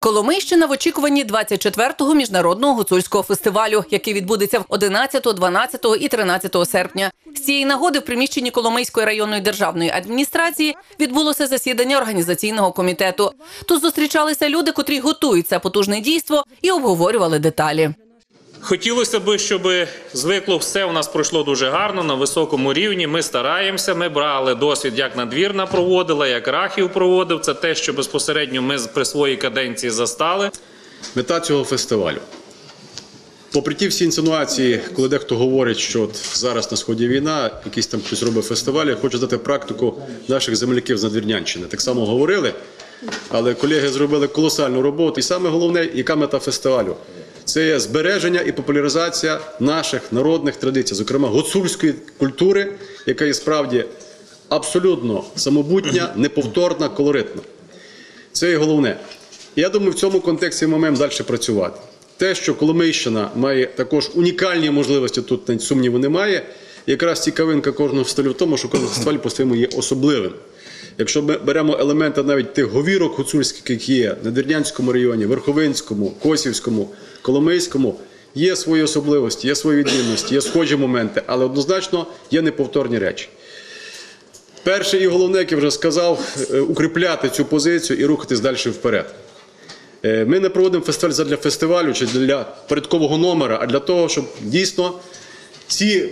Коломийщина в очікуванні 24-го міжнародного гуцульського фестивалю, який відбудеться в 11, 12 і 13 серпня. З цієї нагоди в приміщенні Коломийської районної державної адміністрації відбулося засідання організаційного комітету. Тут зустрічалися люди, котрі готують це потужне дійство, і обговорювали деталі. Хотілося б, щоб звикло все у нас пройшло дуже гарно на високому рівні. Ми стараємося. Ми брали досвід, як надвірна проводила, як Рахів проводив. Це те, що безпосередньо ми при своїй каденції застали. Мета цього фестивалю. Попри ті всі інсинуації, коли дехто говорить, що от зараз на сході війна, якийсь там хтось робить фестиваль, я хочу дати практику наших земляків з Надвірнянщини. Так само говорили, але колеги зробили колосальну роботу. І саме головне, яка мета фестивалю? Це є збереження і популяризація наших народних традицій, зокрема гуцульської культури, яка є справді абсолютно самобутня, неповторна, колоритна. Це є головне. Я думаю, в цьому контексті ми маємо далі працювати. Те, що Коломийщина має також унікальні можливості, тут сумніву немає. Якраз цікавинка кожного фестивалю в тому, що кожен фестиваль по-своєму є особливим. Якщо ми беремо елементи навіть тих говірок гуцульських, які є на Дернянському районі, Верховинському, Косівському, Коломийському, є свої особливості, є свої відмінності, є схожі моменти, але однозначно є неповторні речі. Перше і головне, як я вже сказав, е, укріпляти цю позицію і рухатись далі вперед. Е, Ми не проводимо фестиваль задля фестивалю чи для порядкового номера, а для того, щоб дійсно ці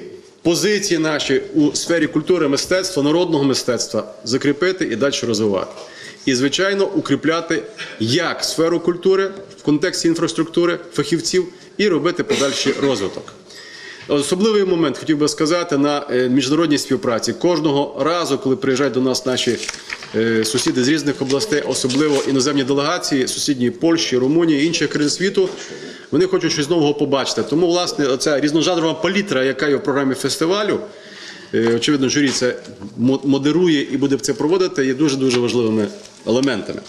позиції наші у сфері культури, мистецтва, народного мистецтва закріпити і далі розвивати. І, звичайно, укріпляти як сферу культури в контексті інфраструктури, фахівців і робити подальший розвиток. Особливий момент хотів би сказати на е, міжнародній співпраці. Кожного разу, коли приїжджають до нас наші сусіди з різних областей, особливо іноземні делегації сусідньої Польщі, Румунії, інших країн світу, вони хочуть щось нового побачити. Тому, власне, ця різножанрова палітра, яка є в програмі фестивалю, е, очевидно, журі це модерує і буде це проводити, є дуже дуже важливими елементами.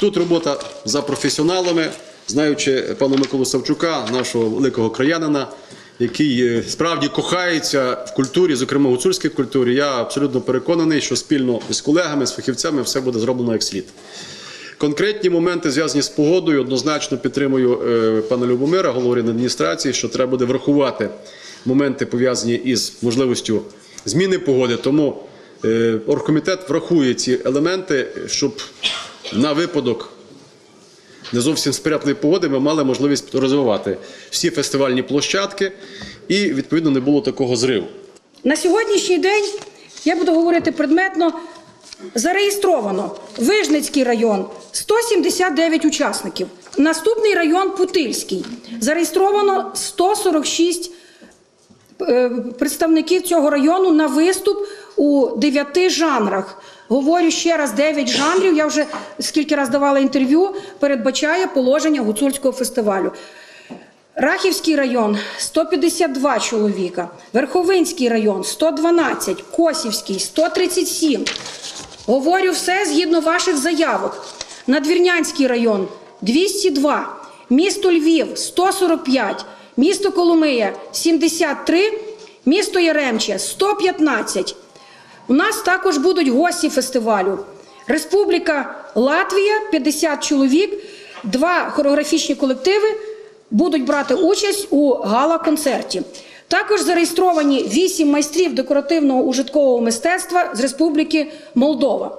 Тут робота за професіоналами, знаючи пана Миколу Савчука, нашого великого краянина, який е, справді кохається в культурі, зокрема в гуцульській культурі. Я абсолютно переконаний, що спільно з колегами, з фахівцями все буде зроблено як слід. Конкретні моменти зв'язані з погодою. Однозначно підтримую е, пана Любомира, голову адміністрації, що треба буде врахувати моменти пов'язані із можливістю зміни погоди. Тому е, оргкомітет врахує ці елементи, щоб на випадок не зовсім сприятливої погоди ми мали можливість розвивати всі фестивальні площадки і відповідно не було такого зриву. На сьогоднішній день я буду говорити предметно. Зареєстровано Вижницький район 179 учасників. Наступний район Путильський. Зареєстровано 146 е, представників цього району на виступ у дев'яти жанрах. Говорю ще раз, дев'ять жанрів. Я вже скільки раз давала інтерв'ю, передбачає положення гуцульського фестивалю. Рахівський район 152 чоловіка, Верховинський район 112, Косівський 137. Говорю все згідно ваших заявок. Надвірнянський район 202, місто Львів 145, місто Коломия 73, місто Яремче 115. У нас також будуть гості фестивалю. Республіка Латвія 50 чоловік, два хореографічні колективи будуть брати участь у гала-концерті. Також зареєстровані вісім майстрів декоративного ужиткового мистецтва з Республіки Молдова.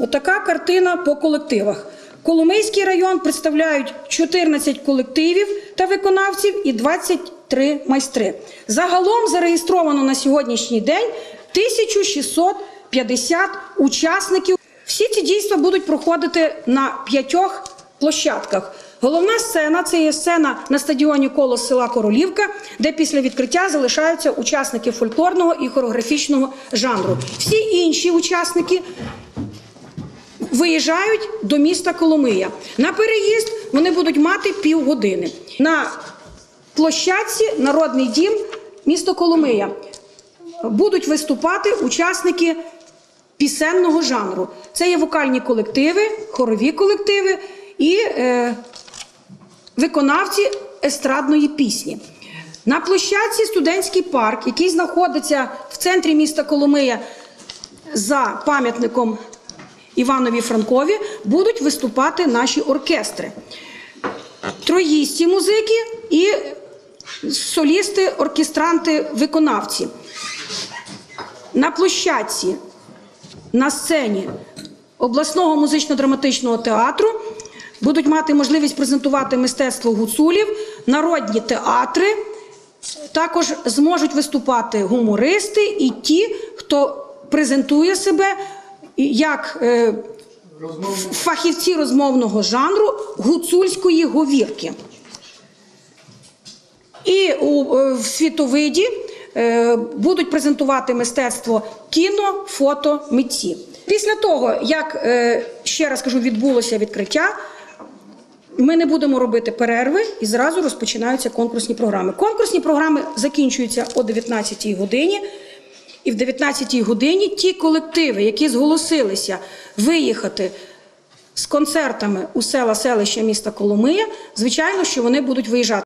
Отака картина по колективах. Коломийський район представляють 14 колективів та виконавців і 23 майстри. Загалом зареєстровано на сьогоднішній день 1650 учасників. Всі ці дійства будуть проходити на п'ятьох площадках. Головна сцена це є сцена на стадіоні Колос села Королівка, де після відкриття залишаються учасники фольклорного і хореографічного жанру. Всі інші учасники виїжджають до міста Коломия. На переїзд вони будуть мати півгодини. На площадці Народний дім місто Коломия будуть виступати учасники пісенного жанру. Це є вокальні колективи, хорові колективи і е, виконавці естрадної пісні. На площадці студентський парк, який знаходиться в центрі міста Коломия за пам'ятником Іванові Франкові будуть виступати наші оркестри. Троїсті музики і солісти, оркестранти, виконавці. На площадці, на сцені обласного музично-драматичного театру будуть мати можливість презентувати мистецтво гуцулів, народні театри. Також зможуть виступати гумористи і ті, хто презентує себе як е, фахівці розмовного жанру гуцульської говірки. І у е, в світовиді е, будуть презентувати мистецтво кіно, фото, митці. Після того, як е, ще раз кажу, відбулося відкриття. Ми не будемо робити перерви і зразу розпочинаються конкурсні програми. Конкурсні програми закінчуються о 19-й годині. І в 19-й годині ті колективи, які зголосилися виїхати з концертами у села селища міста Коломия, звичайно, що вони будуть виїжджати.